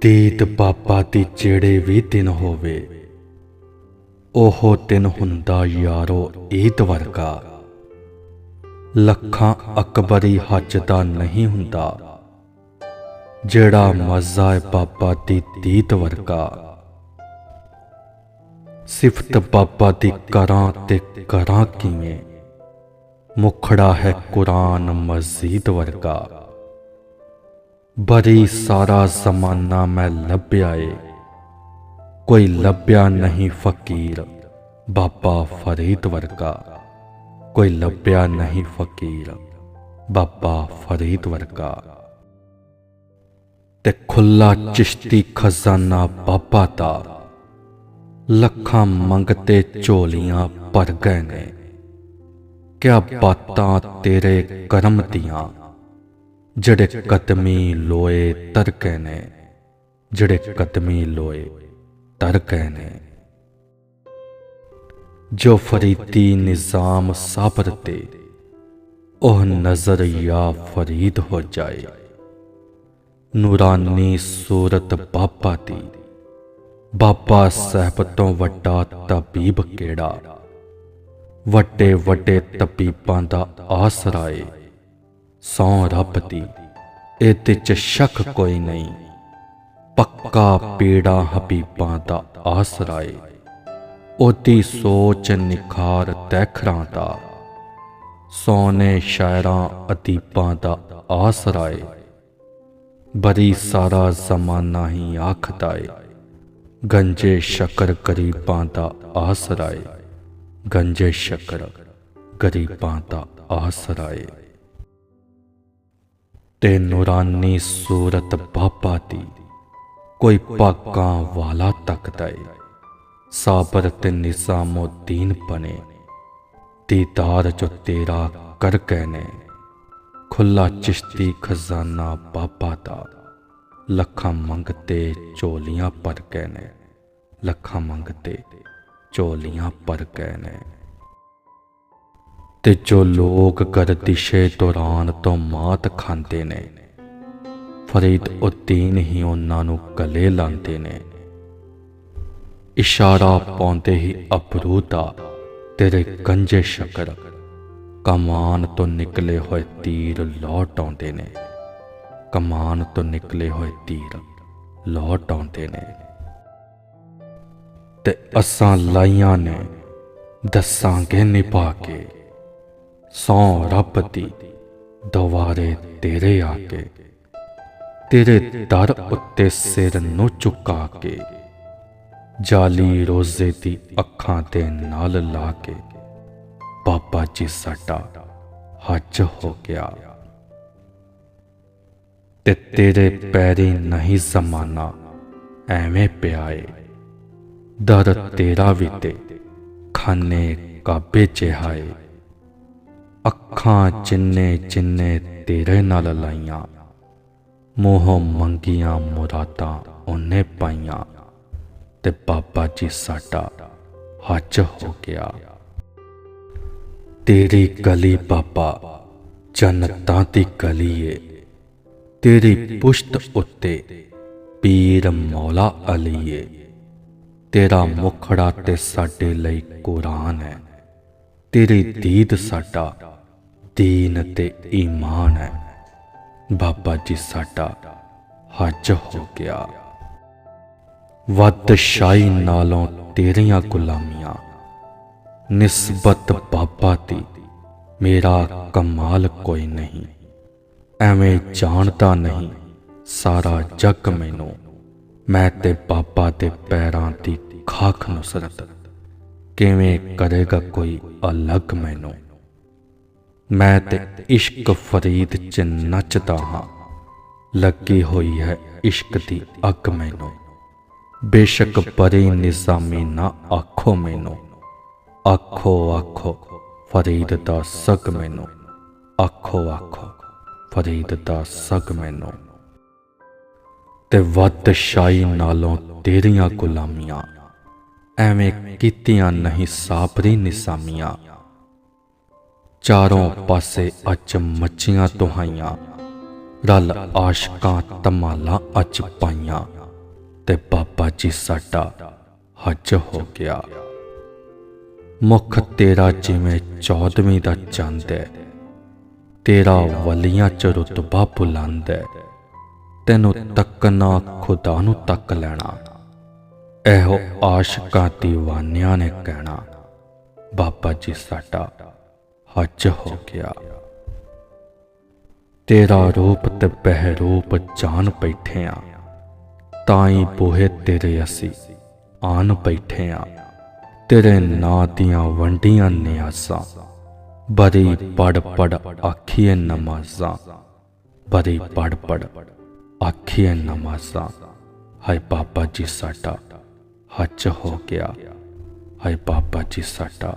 ਤੀਤ ਬਾਬਾ ਦੀ ਜਿਹੜੇ ਵੀ ਦਿਨ ਹੋਵੇ। ਉਹ ਦਿਨ ਹੁੰਦਾ ਯਾਰੋ ਈਦ ਵਰਗਾ। ਲੱਖਾਂ ਅਕਬਰੀ ਹੱਜ ਦਾ ਨਹੀਂ ਹੁੰਦਾ। ਜਿਹੜਾ ਮਜ਼ਾ ਹੈ ਬਾਬਾ ਦੀ ਤੀਤ ਵਰਗਾ। ਸਿਫਤ ਬਾਬਾ ਦੀ ਕਰਾਂ ਤੇ ਕਰਾਂ ਕਿਵੇਂ? ਮੁਖੜਾ ਹੈ ਕੁਰਾਨ ਮਸਜਿਦ ਵਰਗਾ। ਬਰੀ ਸਾਰਾ ਜ਼ਮਾਨਾ ਮੈਂ ਲੱਭਿਆ ਏ। ਕੋਈ ਲੱਭਿਆ ਨਹੀਂ ਫਕੀਰ, ਬਾਬਾ ਫਰੀਦ ਵਰਗਾ। ਕੋਈ ਲੱਭਿਆ ਨਹੀਂ ਫਕੀਰ, ਬਾਬਾ ਫਰੀਦ ਵਰਗਾ। ਤੇ ਖੁੱਲਾ ਚਿਸ਼ਤੀ ਖਜ਼ਾਨਾ ਬਾਬਾ ਦਾ। ਲੱਖਾਂ ਮੰਗਤੇ ਝੋਲੀਆਂ ਭਰ ਗਏ ਨੇ। ਕਿਆ ਬਾਤਾਂ ਤੇਰੇ ਕਰਮ ਦੀਆਂ। ਜਿਹੜੇ ਕਦਮੀ ਲੋਏ ਤਰ ਗਏ ਨੇ, ਜਿਹੜੇ ਕਦਮੀ ਲੋਏ ਤਰ ਨੇ। ਜੋ ਫਰੀਦੀ ਨਿਜ਼ਾਮ ਸਾਬਰ ਤੇ, ਉਹ ਨਜ਼ਰ ਯਾ ਫਰੀਦ ਹੋ ਜਾਏ। ਨੂਰਾਨੀ ਸੂਰਤ ਬਾਬਾ ਦੀ, ਬਾਬਾ ਸਾਹਿਬ ਤੋਂ ਵੱਡਾ ਤਬੀਬ ਕਿਹੜਾ? ਵੱਡੇ ਵੱਡੇ ਤਬੀਬਾਂ ਦਾ ਆਸਰਾ ਏ। ਸੌ ਰੱਬ ਦੀ ਇਹਦੇ ਚ ਸ਼ੱਕ ਕੋਈ ਨਹੀਂ। ਪੱਕਾ ਪੀੜਾ ਹਬੀਬਾਂ ਦਾ ਆਸਰਾ ਏ। ਉਹਦੀ ਸੋਚ ਨਿਖਾਰ ਤੈਖਰਾਂ ਦਾ। ਸੋਨੇ ਸ਼ਾਇਰਾਂ ਅਤੀਬਾਂ ਦਾ ਆਸਰਾ ਏ। ਬਰੀ ਸਾਰਾ ਜ਼ਮਾਨਾ ਹੀ ਆਖਦਾ ਏ। ਗੰਜੇ ਸ਼ਕਰ ਗਰੀਬਾਂ ਦਾ ਆਸਰਾ ਏ। ਗੰਜੇ ਸ਼ਕਰ ਗਰੀਬਾਂ ਦਾ ਆਸਰਾ ਏ। ਤੇ ਨੂਰਾਨੀ ਸੂਰਤ ਬਾਬਾ ਦੀ, ਕੋਈ ਪਾਕਾਂ ਵਾਲਾ ਤੱਕਦਾ ਏ ਸਾਬਰ ਤੇ ਨਿਜ਼ਾਮੁਦੀਨ ਬਣੇ, ਦੀਦਾਰ ਜੋ ਤੇਰਾ ਕਰ ਗਏ ਨੇ। ਖੁੱਲਾ ਚਿਸ਼ਤੀ ਖਜ਼ਾਨਾ ਬਾਬਾ ਦਾ, ਲੱਖਾਂ ਮੰਗਤੇ ਚੋਲੀਆਂ ਭਰ ਗਏ ਨੇ। ਲੱਖਾਂ ਮੰਗਤੇ ਚੋਲੀਆਂ ਭਰ ਗਏ ਨੇ। ਤੇ ਜੋ ਲੋਕ ਗਰਦਿਸ਼ੇ ਦੌਰਾਨ ਤੋਂ ਮਾਤ ਖਾਂਦੇ ਨੇ, ਫਰੀਦ ਉਦੀਨ ਹੀ ਉਹਨਾਂ ਨੂੰ ਗਲੇ ਲਾਉਂਦੇ ਨੇ। ਇਸ਼ਾਰਾ ਪਾਉਂਦੇ ਹੀ ਅਬਰੂ ਦਾ ਤੇਰੇ ਕੰਜੇ ਸ਼ਕਰ, ਕਮਾਨ ਤੋਂ ਨਿਕਲੇ ਹੋਏ ਤੀਰ ਲੌਟ ਆਉਂਦੇ ਨੇ। ਕਮਾਨ ਤੋਂ ਨਿਕਲੇ ਹੋਏ ਤੀਰ ਲੌਟ ਆਉਂਦੇ ਨੇ। ਤੇ ਅਸਾਂ ਲਾਈਆਂ ਨੇ, ਦੱਸਾਂਗੇ ਨਿਭਾ ਕੇ। ਸੌ ਰੱਬ ਦੀ ਦੁਆਰੇ ਤੇਰੇ ਆ ਕੇ, ਤੇਰੇ ਦਰ ਉੱਤੇ ਸਿਰ ਨੂੰ ਝੁਕਾ ਕੇ, ਜਾਲੀ ਰੋਜ਼ੇ ਦੀ ਅੱਖਾਂ ਤੇ ਨਾਲ ਲਾ ਕੇ, ਬਾਬਾ ਜੀ ਸਾਡਾ ਹੱਜ ਹੋ ਗਿਆ। ਤੇ ਤੇਰੇ ਪੈਰੀ ਨਹੀਂ ਜ਼ਮਾਨਾ ਐਵੇਂ ਪਿਆਏ, ਦਰ ਤੇਰਾ ਵੀ ਤੇ ਖਾਨੇ ਕਾਬੇ ਚਹਾਏ ਅੱਖਾਂ ਚਿੰਨੇ ਚਿੰਨੇ ਤੇਰੇ ਨਾਲ ਲਾਈਆਂ, ਮੋਹ ਮੰਗੀਆਂ ਮੁਰਾਦਾਂ ਉਹਨੇ ਪਾਈਆਂ, ਤੇ ਬਾਬਾ ਜੀ ਸਾਡਾ ਹੱਜ ਹੋ ਗਿਆ। ਤੇਰੀ ਗਲੀ ਬਾਬਾ, ਜਨਤਾਂ ਦੀ ਗਲੀ ਏ ਤੇਰੀ ਪੁਸ਼ਤ ਉੱਤੇ ਪੀਰ ਮੌਲਾ ਅਲੀ ਏ ਤੇਰਾ ਮੁਖੜਾ ਤੇ ਸਾਡੇ ਲਈ ਕੁਰਾਨ ਹੈ, ਤੇਰੀ ਦੀਦ ਸਾਡਾ ਦੀਨ ਤੇ ਈਮਾਨ ਹੈ ਬਾਬਾ ਜੀ ਸਾਡਾ ਹੱਜ ਹੋ ਗਿਆ ਵੱਧ ਸ਼ਾਹੀ ਨਾਲੋਂ ਤੇਰੀਆਂ ਗੁਲਾਮੀਆਂ ਨਿਸਬਤ ਬਾਬਾ ਦੀ ਮੇਰਾ ਕਮਾਲ ਕੋਈ ਨਹੀਂ ਐਵੇਂ ਜਾਣਦਾ ਨਹੀਂ ਸਾਰਾ ਜੱਗ ਮੈਨੂੰ ਮੈਂ ਤੇ ਬਾਬਾ ਦੇ ਪੈਰਾਂ ਦੀ ਖਾਖ ਨੁਸਰਤ ਕਿਵੇਂ ਕਰੇਗਾ ਕੋਈ ਅਲੱਗ ਮੈਨੂੰ ਮੈਂ ਤੇ ਇਸ਼ਕ ਫਰੀਦ ਚ ਨੱਚਦਾ ਹਾਂ। ਲੱਗੀ ਹੋਈ ਹੈ ਇਸ਼ਕ ਦੀ ਅੱਗ ਮੈਨੂੰ। ਬੇਸ਼ੱਕ ਬਰੇ ਨਿਜ਼ਾਮੀ ਨਾ ਆਖੋ ਮੈਨੂੰ। ਆਖੋ ਆਖੋ, ਫਰੀਦ ਦਾ ਸਗ ਮੈਨੂੰ। ਆਖੋ ਆਖੋ, ਫਰੀਦ ਦਾ ਸਗ ਮੈਨੂੰ। ਤੇ ਵੱਧ ਸ਼ਾਈ ਨਾਲੋਂ ਤੇਰੀਆਂ ਗੁਲਾਮੀਆਂ। ਐਵੇਂ ਕੀਤੀਆਂ ਨਹੀਂ ਸਾਬਰੀ ਨਿਸਾਮੀਆਂ ਚਾਰੋਂ ਪਾਸੇ ਅੱਜ ਮੱਛੀਆਂ ਤੁਹਾਈਆਂ ਰਲ ਆਸ਼ਕਾਂ ਤਮਾਲਾ ਅੱਜ ਪਾਈਆਂ ਤੇ ਬਾਬਾ ਜੀ ਸਾਡਾ ਹੱਜ ਹੋ ਗਿਆ। ਮੁਖ ਤੇਰਾ ਜਿਵੇਂ ਚੌਦਵੀਂ ਦਾ ਚੰਦ ਹੈ, ਤੇਰਾ ਵਲੀਆਂ ਚ ਰੁਤਬਾ ਬੁਲੰਦ ਹੈ। ਤੈਨੂੰ ਤੱਕਣਾ ਖੁਦਾ ਨੂੰ ਤੱਕ ਲੈਣਾ, ਇਹੋ ਆਸ਼ਕਾਂ ਦੀਵਾਨਿਆਂ ਨੇ ਕਹਿਣਾ, ਬਾਬਾ ਜੀ ਸਾਡਾ ਹੱਜ ਹੋ ਗਿਆ। ਤੇਰਾ ਰੂਪ ਤੇ ਬਹਿਰੂਪ ਜਾਨ ਬੈਠੇ ਆ ਤਾਈ ਬੋਹੇ ਤੇਰੇ ਅਸੀਂ ਆਨ ਬੈਠੇ ਆ ਤੇਰੇ ਨਾਂ ਦੀਆਂ ਵੰਡੀਆਂ ਨਿਆਸਾਂ ਬੜੀ ਪੜ ਪੜ ਆਖੀਏ ਨਮਾਜ਼ਾਂ। ਬੜੀ ਪੜ ਪੜ ਆਖੀਏ ਨਮਾਜ਼ਾਂ। ਹਾਏ ਬਾਬਾ ਜੀ ਸਾਡਾ, ਹੱਜ ਹੋ ਗਿਆ। ਹਾਏ ਬਾਬਾ ਜੀ ਸਾਡਾ।